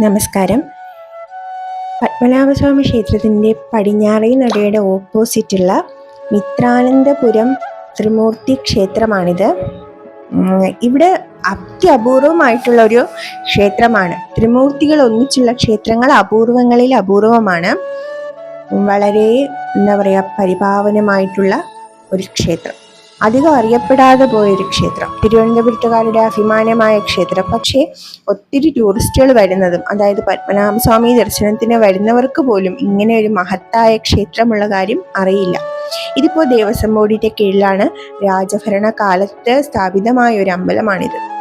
നമസ്കാരം. പത്മനാഭസ്വാമി ക്ഷേത്രത്തിന്റെ പടിഞ്ഞാറേ നടയുടെ ഓപ്പോസിറ്റുള്ള മിത്രാനന്തപുരം ത്രിമൂർത്തി ക്ഷേത്രമാണിത്. ഇവിടെ അത്യപൂർവമായിട്ടുള്ള ഒരു ക്ഷേത്രമാണ്. ത്രിമൂർത്തികൾ ഒന്നിച്ചുള്ള ക്ഷേത്രങ്ങൾ അപൂർവങ്ങളിൽ അപൂർവമാണ്. വളരെ എന്താ പറയുക പരിപാവനമായിട്ടുള്ള ഒരു ക്ഷേത്രം. അധികം അറിയപ്പെടാതെ പോയൊരു ക്ഷേത്രം. തിരുവനന്തപുരത്തുകാരുടെ അഭിമാനമായ ക്ഷേത്രം. പക്ഷേ ഒത്തിരി ടൂറിസ്റ്റുകൾ വരുന്നതും അതായത് പത്മനാഭസ്വാമി ദർശനത്തിന് വരുന്നവർക്ക് പോലും ഇങ്ങനെ ഒരു മഹത്തായ ക്ഷേത്രമുള്ള കാര്യം അറിയില്ല. ഇതിപ്പോൾ ദേവസ്വം ബോർഡിന്റെ കീഴിലാണ് രാജഭരണ കാലത്ത് സ്ഥാപിതമായ ഒരു അമ്പലമാണിത്.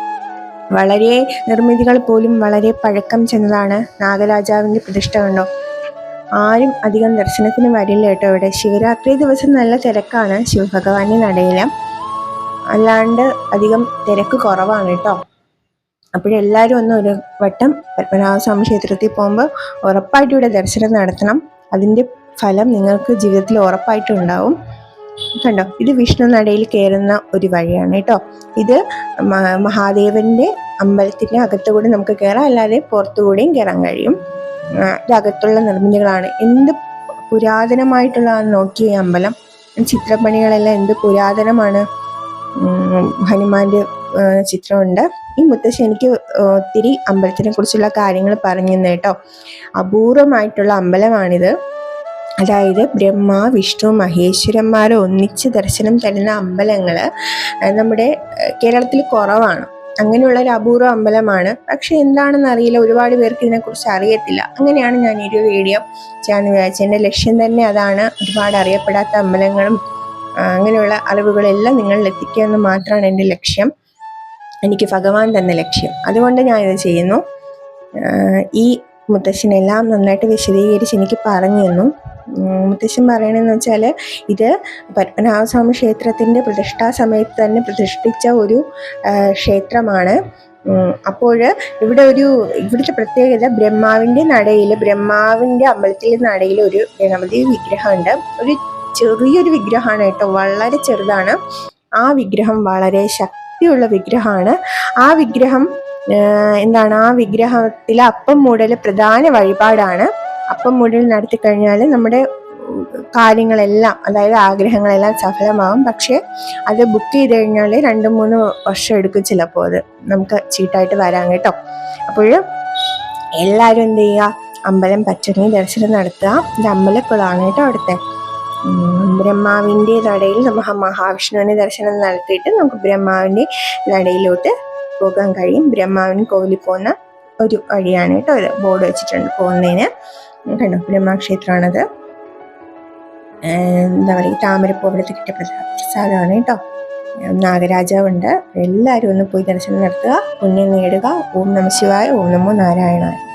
വളരെ നിർമ്മിതികൾ പോലും വളരെ പഴക്കം ചെന്നതാണ് നാഗരാജാവിന്റെ പ്രതിഷ്ഠ കണ്ടോ? ആരും അധികം ദർശനത്തിന് വരില്ല കേട്ടോ ഇവിടെ. ശിവരാത്രി ദിവസം നല്ല തിരക്കാണ്. ശിവഭഗവാന്റെ നടയില. അല്ലാണ്ട് അധികം തിരക്ക് കുറവാണ് കേട്ടോ. അപ്പോഴെല്ലാവരും ഒന്ന് ഒരു വട്ടം പത്മനാഭസ്വാമി ക്ഷേത്രത്തിൽ പോകുമ്പോൾ ഉറപ്പായിട്ടും ഇവിടെ ദർശനം നടത്തണം. അതിന്റെ ഫലം നിങ്ങൾക്ക് ജീവിതത്തിൽ ഉറപ്പായിട്ടും ഉണ്ടാവും. കണ്ടോ? ഇത് വിഷ്ണു നടയിൽ കയറുന്ന ഒരു വഴിയാണ് കേട്ടോ. ഇത് മഹാദേവന്റെ അമ്പലത്തിന്റെ അകത്തുകൂടി നമുക്ക് കയറാം. അല്ലാതെ പുറത്തുകൂടിയും കയറാൻ കഴിയും. അകത്തുള്ള നിർമ്മിതികളാണ്. എന്ത് പുരാതനമായിട്ടുള്ള നോക്കിയ അമ്പലം ചിത്രപ്പണികളെല്ലാം എന്ത് പുരാതനമാണ് ഹനുമാന്റെ ചിത്രമുണ്ട്. ഈ മുത്തശ്ശി എനിക്ക് ഒത്തിരി അമ്പലത്തിനെ കുറിച്ചുള്ള കാര്യങ്ങൾ പറഞ്ഞു തന്നെ കേട്ടോ. അപൂർവമായിട്ടുള്ള അമ്പലമാണിത്. അതായത് ബ്രഹ്മ വിഷ്ണു മഹേശ്വരന്മാരെ ഒന്നിച്ച് ദർശനം തരുന്ന അമ്പലങ്ങൾ നമ്മുടെ കേരളത്തിൽ കുറവാണ്. അങ്ങനെയുള്ള ഒരു അപൂർവ അമ്പലമാണ്. പക്ഷെ എന്താണെന്ന് അറിയില്ല. ഒരുപാട് പേർക്ക് ഇതിനെക്കുറിച്ച് അറിയത്തില്ല. അങ്ങനെയാണ് ഞാൻ ഈ ഒരു വീഡിയോ ചെയ്യാന്ന് വിചാരിച്ചത്. എന്റെ ലക്ഷ്യം തന്നെ അതാണ്. ഒരുപാട് അറിയപ്പെടാത്ത അമ്പലങ്ങളും അങ്ങനെയുള്ള അറിവുകളെല്ലാം നിങ്ങളിൽ എത്തിക്കുക എന്ന് മാത്രമാണ് എന്റെ ലക്ഷ്യം. എനിക്ക് ഭഗവാൻ തന്ന ലക്ഷ്യം. അതുകൊണ്ട് ഞാൻ ഇത് ചെയ്യുന്നു ഈ മുത്തശ്ശനെല്ലാം നന്നായിട്ട് വിശദീകരിച്ച് എനിക്ക് പറഞ്ഞു തന്നു. മുത്തശ്ശൻ പറയണമെന്ന് വെച്ചാൽ ഇത് പത്മനാഭസ്വാമി ക്ഷേത്രത്തിന്റെ പ്രതിഷ്ഠാ സമയത്ത് തന്നെ പ്രതിഷ്ഠിച്ച ഒരു ക്ഷേത്രമാണ്. അപ്പോൾ ഇവിടെ ഒരു ഇവിടുത്തെ പ്രത്യേകത ബ്രഹ്മാവിന്റെ നടയിൽ ബ്രഹ്മാവിന്റെ അമ്പലത്തിലെ നടയിൽ ഒരു ഗണപതി വിഗ്രഹമുണ്ട്. ഒരു ചെറിയൊരു വിഗ്രഹമാണ് കേട്ടോ വളരെ ചെറുതാണ്. ആ വിഗ്രഹം വളരെ ശക്തിയുള്ള വിഗ്രഹമാണ്. ആ വിഗ്രഹം എന്താണ് ആ വിഗ്രഹത്തിലെ അപ്പം മൂടൽ പ്രധാന വഴിപാടാണ്. അപ്പം മുഴുവൻ നടത്തി കഴിഞ്ഞാൽ നമ്മുടെ കാര്യങ്ങളെല്ലാം അതായത് ആഗ്രഹങ്ങളെല്ലാം സഫലമാകും പക്ഷേ അത് ബുക്ക് ചെയ്ത് കഴിഞ്ഞാൽ രണ്ട് മൂന്ന് വർഷം എടുക്കും ചിലപ്പോൾ അത് നമുക്ക് ചീട്ടായിട്ട് വരാൻ കേട്ടോ. അപ്പോൾ എല്ലാവരും എന്ത് ചെയ്യുക? അമ്പലം പച്ചങ്ങി ദർശനം നടത്തുക. ഇത് അമ്പലക്കുളമാണ് കേട്ടോ അവിടുത്തെ. ബ്രഹ്മാവിന്റെ നടയിൽ നമുക്ക് മഹാവിഷ്ണുവിനെ ദർശനം നടത്തിയിട്ട് നമുക്ക് ബ്രഹ്മാവിന്റെ നടയിലോട്ട് പോകാൻ കഴിയും. ബ്രഹ്മാവിന് കോവിലിൽ പോകുന്ന ഒരു വഴിയാണ് കേട്ടോ ഇത് ബോർഡ് വെച്ചിട്ടുണ്ട് പോകുന്നതിന്. കണ്ടോ ബ്രഹ്മക്ഷേത്രമാണത് എന്താ പറയുക താമരപ്പൂ അവിടുത്തെ കിട്ടിയ പ്രസാ- പ്രസാദമാണ് കേട്ടോ നാഗരാജാവുണ്ട്. എല്ലാവരും ഒന്ന് പോയി ദർശനം നടത്തുക പുണ്യം നേടുക. ഓം നമ ശിവായ ഓം നമോ നാരായണായ.